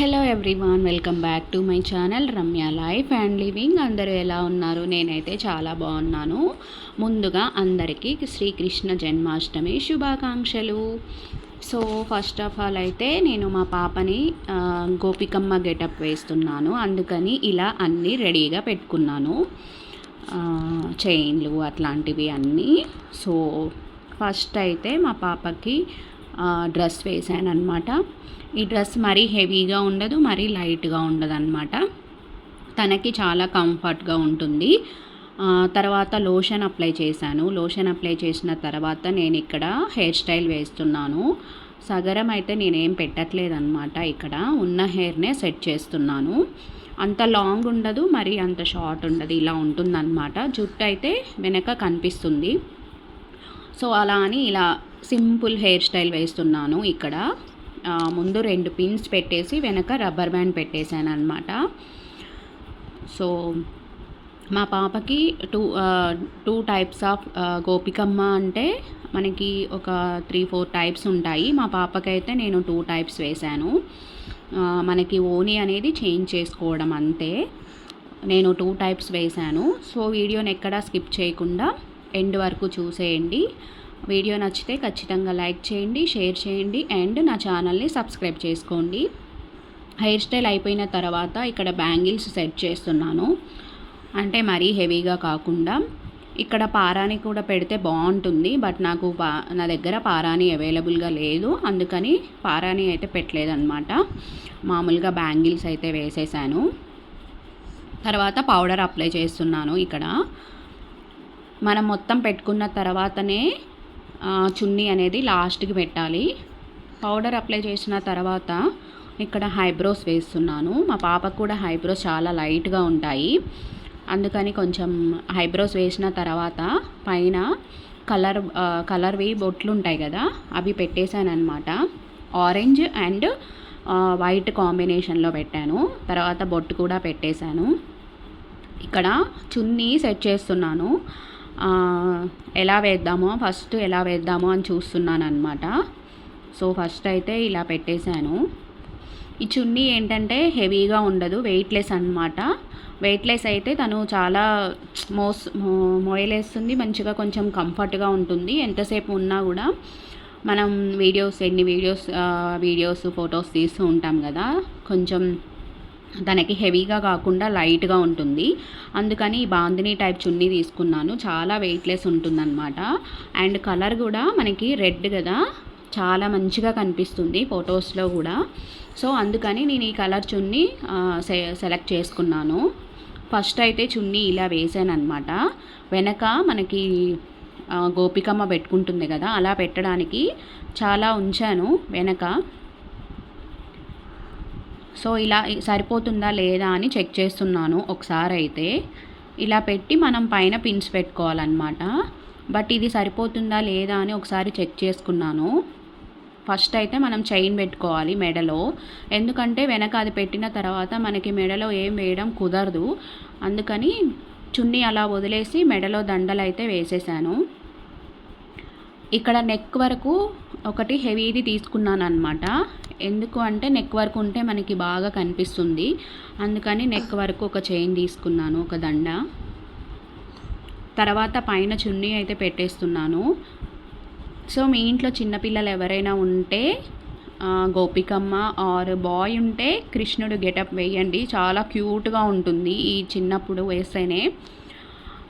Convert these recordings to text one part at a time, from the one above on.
Hello everyone welcome back to my channel Ramya life and living అందరూ ఎలా ఉన్నారు? నేనైతే చాలా బాగున్నాను. ముందుగా అందరికీ శ్రీకృష్ణ జన్మాష్టమి శుభాకాంక్షలు. సో ఫస్ట్ ఆఫ్ ఆల్ అయితే నేను మా పాపని గోపికమ్మ గెటప్ వేస్తున్నాను. అందుకని ఇలా అన్నీ రెడీగా పెట్టుకున్నాను. చైన్లు అట్లాంటివి అన్నీ. సో ఫస్ట్ అయితే మా పాపకి డ్రెస్ వేసాను అనమాట ఈ డ్రెస్ మరీ హెవీగా ఉండదు మరీ లైట్గా ఉండదు అనమాట తనకి చాలా కంఫర్ట్గా ఉంటుంది. తర్వాత లోషన్ అప్లై చేశాను. లోషన్ అప్లై చేసిన తర్వాత నేను ఇక్కడ హెయిర్ స్టైల్ వేస్తున్నాను. సగరం అయితే నేనేం పెట్టట్లేదు అనమాట ఇక్కడ. ఉన్న హెయిర్నే సెట్ చేస్తున్నాను. అంత లాంగ్ ఉండదు మరి అంత షార్ట్ ఉండదు ఇలా ఉంటుందన్నమాట. జుట్టు అయితే వెనక కనిపిస్తుంది. సో అలా అని ఇలా సింపుల్ హెయిర్ స్టైల్ వేస్తున్నాను ఇక్కడ. ముందు రెండు పిన్స్ పెట్టేసి వెనక రబ్బర్ బ్యాండ్ పెట్టేశాను అనమాట సో మా పాపకి టూ టూ టైప్స్ ఆఫ్ గోపికమ్మ అంటే మనకి ఒక త్రీ ఫోర్ టైప్స్ ఉంటాయి. మా పాపకైతే నేను టూ టైప్స్ వేశాను. మనకి ఓని అనేది చేంజ్ చేసుకోవడం అంతే. నేను టూ టైప్స్ వేశాను. సో వీడియోని ఎక్కడా స్కిప్ చేయకుండా ఎండ్ వరకు చూసేయండి. వీడియో నచ్చితే ఖచ్చితంగా లైక్ చేయండి షేర్ చేయండి అండ్ నా ఛానల్ని సబ్స్క్రైబ్ చేసుకోండి. హెయిర్ స్టైల్ అయిపోయిన తర్వాత ఇక్కడ బ్యాంగిల్స్ సెట్ చేస్తున్నాను. అంటే మరీ హెవీగా కాకుండా ఇక్కడ పారాని కూడా పెడితే బాగుంటుంది బట్ నాకు పా నా దగ్గర పారాని అవైలబుల్గా లేదు. అందుకని పారాని అయితే పెట్టలేదన్నమాట. మామూలుగా బ్యాంగిల్స్ అయితే వేసేసాను. తర్వాత పౌడర్ అప్లై చేస్తున్నాను ఇక్కడ. మనం మొత్తం పెట్టుకున్న తర్వాతనే చున్నీ అనేది లాస్ట్కి పెట్టాలి. పౌడర్ అప్లై చేసిన తర్వాత ఇక్కడ హైబ్రోస్ వేస్తున్నాను. మా పాపకు కూడా హైబ్రోస్ చాలా లైట్గా ఉంటాయి. అందుకని కొంచెం హైబ్రోస్ వేసిన తర్వాత పైన కలర్ కలర్వి బొట్లు ఉంటాయి కదా అవి పెట్టేశాను అనమాట ఆరెంజ్ అండ్ వైట్ కాంబినేషన్లో పెట్టాను. తర్వాత బొట్టు కూడా పెట్టేశాను. ఇక్కడ చున్నీ సెట్ చేస్తున్నాను. ఎలా వేద్దామో ఫస్ట్ ఎలా వేద్దామో అని చూస్తున్నాను అనమాట సో ఫస్ట్ అయితే ఇలా పెట్టేశాను. ఈ చున్నీ ఏంటంటే హెవీగా ఉండదు వెయిట్లెస్ అనమాట వెయిట్లెస్ అయితే తను చాలా మోస్ మోయలేస్తుంది మంచిగా కొంచెం కంఫర్ట్గా ఉంటుంది. ఎంతసేపు ఉన్నా కూడా మనం వీడియోస్ ఎన్ని వీడియోస్ వీడియోస్ ఫొటోస్ తీస్తూ ఉంటాం కదా. కొంచెం తనకి హెవీగా కాకుండా లైట్గా ఉంటుంది. అందుకని ఈ బాందిని టైప్ చున్నీ తీసుకున్నాను. చాలా వెయిట్లెస్ ఉంటుందన్నమాట. అండ్ కలర్ కూడా మనకి రెడ్ కదా. చాలా మంచిగా కనిపిస్తుంది ఫొటోస్లో కూడా. సో అందుకని నేను ఈ కలర్ చున్నీ సె- సెలెక్ట్ చేసుకున్నాను. ఫస్ట్ అయితే చున్నీ ఇలా వేసాను అనమాట వెనక మనకి గోపికమ్మ పెట్టుకుంటుంది కదా అలా పెట్టడానికి చాలా ఉంచాను వెనక. సో ఇలా సరిపోతుందా లేదా అని చెక్ చేస్తున్నాను ఒకసారి అయితే ఇలా పెట్టి మనం పైన పిన్స్ పెట్టుకోవాలన్నమాట. బట్ ఇది సరిపోతుందా లేదా అని ఒకసారి చెక్ చేసుకున్నాను. ఫస్ట్ అయితే మనం చైన్ పెట్టుకోవాలి మెడలో. ఎందుకంటే వెనక అది పెట్టిన తర్వాత మనకి మెడలో ఏం వేయడం కుదరదు. అందుకని చున్నీ అలా వదిలేసి మెడలో దండలు అయితే వేసేసాను. ఇక్కడ నెక్ వరకు ఒకటి హెవీది తీసుకున్నాను అనమాట ఎందుకు అంటే నెక్ వరకు ఉంటే మనకి బాగా కనిపిస్తుంది. అందుకని నెక్ వరకు ఒక చైన్ తీసుకున్నాను ఒక దండ. తర్వాత పైన చున్నీ అయితే పెట్టేస్తున్నాను. సో మీ ఇంట్లో చిన్నపిల్లలు ఎవరైనా ఉంటే గోపికమ్మ ఆర్ బాయ్ ఉంటే కృష్ణుడు గెటప్ వేయండి. చాలా క్యూట్గా ఉంటుంది ఈ చిన్నప్పుడు వేస్తేనే.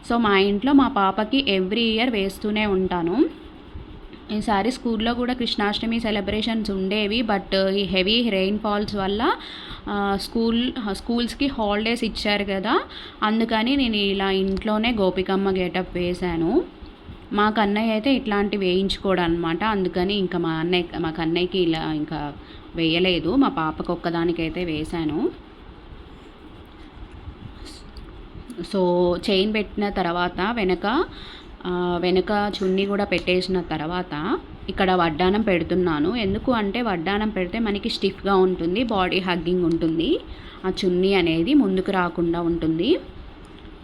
సో మా ఇంట్లో మా పాపకి ఎవ్రీ ఇయర్ వేస్తూనే ఉంటాను. ఈసారి స్కూల్లో కూడా కృష్ణాష్టమి సెలబ్రేషన్స్ ఉండేవి బట్ ఈ హెవీ రెయిన్ ఫాల్స్ వల్ల స్కూల్ స్కూల్స్కి హాలిడేస్ ఇచ్చారు కదా. అందుకని నేను ఇలా ఇంట్లోనే గోపికమ్మ గేటప్ వేశాను. మా కన్నయ్య అయితే ఇట్లాంటివి వేయించుకోడు అనమాట అందుకని ఇంకా మా అన్నయ్య మా కన్నయ్యకి ఇలా ఇంకా వేయలేదు. మా పాపకు ఒక్కదానికైతే వేశాను. సో చైన్ పెట్టిన తర్వాత వెనక వెనుక చున్నీ కూడా పెట్టేసిన తర్వాత ఇక్కడ వడ్డానం పెడుతున్నాను. ఎందుకు అంటే వడ్డానం పెడితే మనకి స్టిఫ్గా ఉంటుంది బాడీ హగ్గింగ్ ఉంటుంది. ఆ చున్నీ అనేది ముందుకు రాకుండా ఉంటుంది.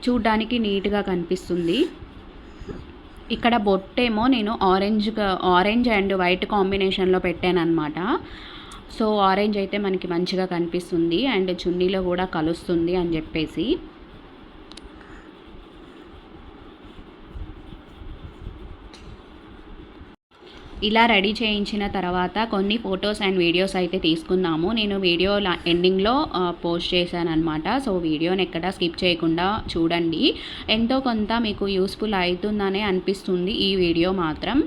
చూడ్డానికి నీట్గా కనిపిస్తుంది. ఇక్కడ బొట్టేమో నేను ఆరెంజ్ ఆరెంజ్ అండ్ వైట్ కాంబినేషన్లో పెట్టాను అనమాట సో ఆరెంజ్ అయితే మనకి మంచిగా కనిపిస్తుంది అండ్ చున్నీలో కూడా కలుస్తుంది అని చెప్పేసి. ఇలా రెడీ చేయించిన తర్వాత కొన్ని ఫొటోస్ అండ్ వీడియోస్ అయితే తీసుకున్నాము. నేను వీడియో ఎండింగ్లో పోస్ట్ చేశాను అనమాట సో వీడియోని ఎక్కడ స్కిప్ చేయకుండా చూడండి. ఎంతో కొంత మీకు యూస్ఫుల్ అవుతుందనే అనిపిస్తుంది ఈ వీడియో మాత్రం.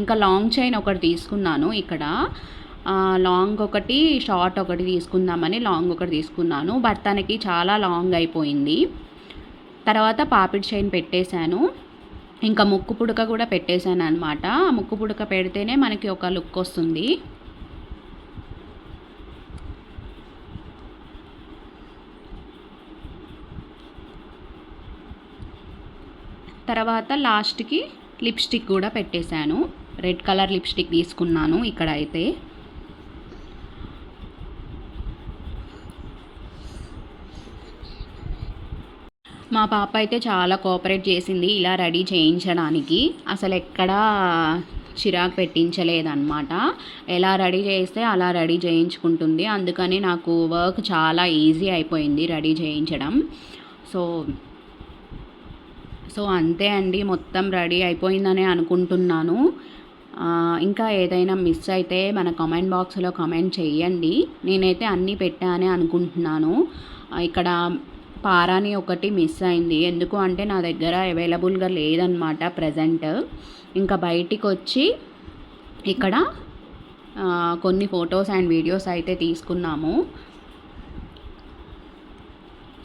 ఇంకా లాంగ్ చైన్ ఒకటి తీసుకున్నాను ఇక్కడ. లాంగ్ ఒకటి షార్ట్ ఒకటి తీసుకుందామని లాంగ్ ఒకటి తీసుకున్నాను. బట్ తనకి చాలా లాంగ్ అయిపోయింది. తర్వాత పాపిడ్ చైన్ పెట్టేశాను. ఇంకా ముక్కు పుడక కూడా పెట్టేశాను అనమాట ఆ ముక్కు పుడక పెడితేనే మనకి ఒక లుక్ వస్తుంది. తర్వాత లాస్ట్కి లిప్స్టిక్ కూడా పెట్టేశాను. రెడ్ కలర్ లిప్స్టిక్ తీసుకున్నాను ఇక్కడ అయితే మా పాప అయితే చాలా కోఆపరేట్ చేసింది ఇలా రెడీ చేయించడానికి. అసలు ఎక్కడా చిరాకు పెట్టించలేదన్నమాట. ఎలా రెడీ చేస్తే అలా రెడీ చేయించుకుంటుంది. అందుకని నాకు వర్క్ చాలా ఈజీ అయిపోయింది రెడీ చేయించడం. సో సో అంతే అండి మొత్తం రెడీ అయిపోయిందనే అనుకుంటున్నాను. ఇంకా ఏదైనా మిస్ అయితే మన కామెంట్ బాక్స్లో కామెంట్ చేయండి. నేనైతే అన్నీ పెట్టానే అనుకుంటున్నాను. ఇక్కడ పారాని ఒకటి మిస్ అయింది. ఎందుకు అంటే నా దగ్గర అవైలబుల్గా లేదనమాట ప్రజెంట్. ఇంకా బయటికి వచ్చి ఇక్కడ కొన్ని ఫొటోస్ అండ్ వీడియోస్ అయితే తీసుకున్నాము.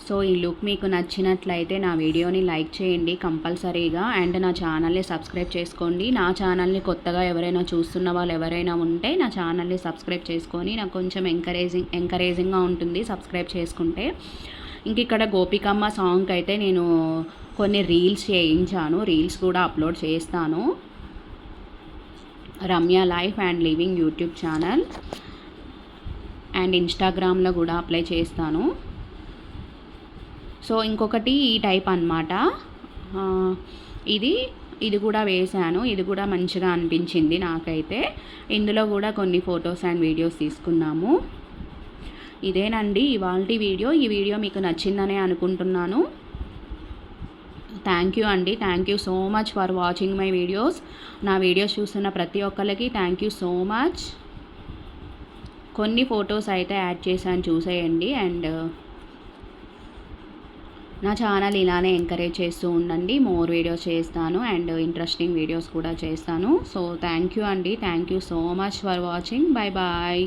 సో ఈ లుక్ మీకు నచ్చినట్లయితే నా వీడియోని లైక్ చేయండి కంపల్సరీగా. అండ్ నా ఛానల్ని సబ్స్క్రైబ్ చేసుకోండి. నా ఛానల్ని కొత్తగా ఎవరైనా చూస్తున్న వాళ్ళు ఎవరైనా ఉంటే నా ఛానల్ని సబ్స్క్రైబ్ చేసుకొని నాకు కొంచెం ఎంకరేజింగ్ ఎంకరేజింగ్గా ఉంటుంది సబ్స్క్రైబ్ చేసుకుంటే. ఇంక ఇక్కడ గోపికమ్మ సాంగ్కి అయితే నేను కొన్ని రీల్స్ చేయించాను. రీల్స్ కూడా అప్లోడ్ చేస్తాను. Ramya life and living YouTube channel and ఇన్స్టాగ్రామ్లో కూడా అప్లై చేస్తాను. సో ఇంకొకటి ఈ టైప్ అనమాట ఇది ఇది కూడా వేశాను. ఇది కూడా మంచిగా అనిపించింది నాకైతే. ఇందులో కూడా కొన్ని ఫొటోస్ అండ్ వీడియోస్ తీసుకున్నాము. ఇదేనండి ఇవాళ వీడియో. ఈ వీడియో మీకు నచ్చిందనే అనుకుంటున్నాను. థ్యాంక్ యూ అండి. Thank you so much for watching my videos. నా వీడియోస్ చూస్తున్న ప్రతి ఒక్కరికి థ్యాంక్ యూ సో మచ్. కొన్ని ఫొటోస్ అయితే యాడ్ చేశాను చూసేయండి. అండ్ నా ఛానల్ ఇలానే ఎంకరేజ్ చేస్తూ ఉండండి. మోర్ వీడియోస్ చేస్తాను అండ్ ఇంట్రెస్టింగ్ వీడియోస్ కూడా చేస్తాను. సో థ్యాంక్ యూ అండి. Thank you so much for watching. Bye bye.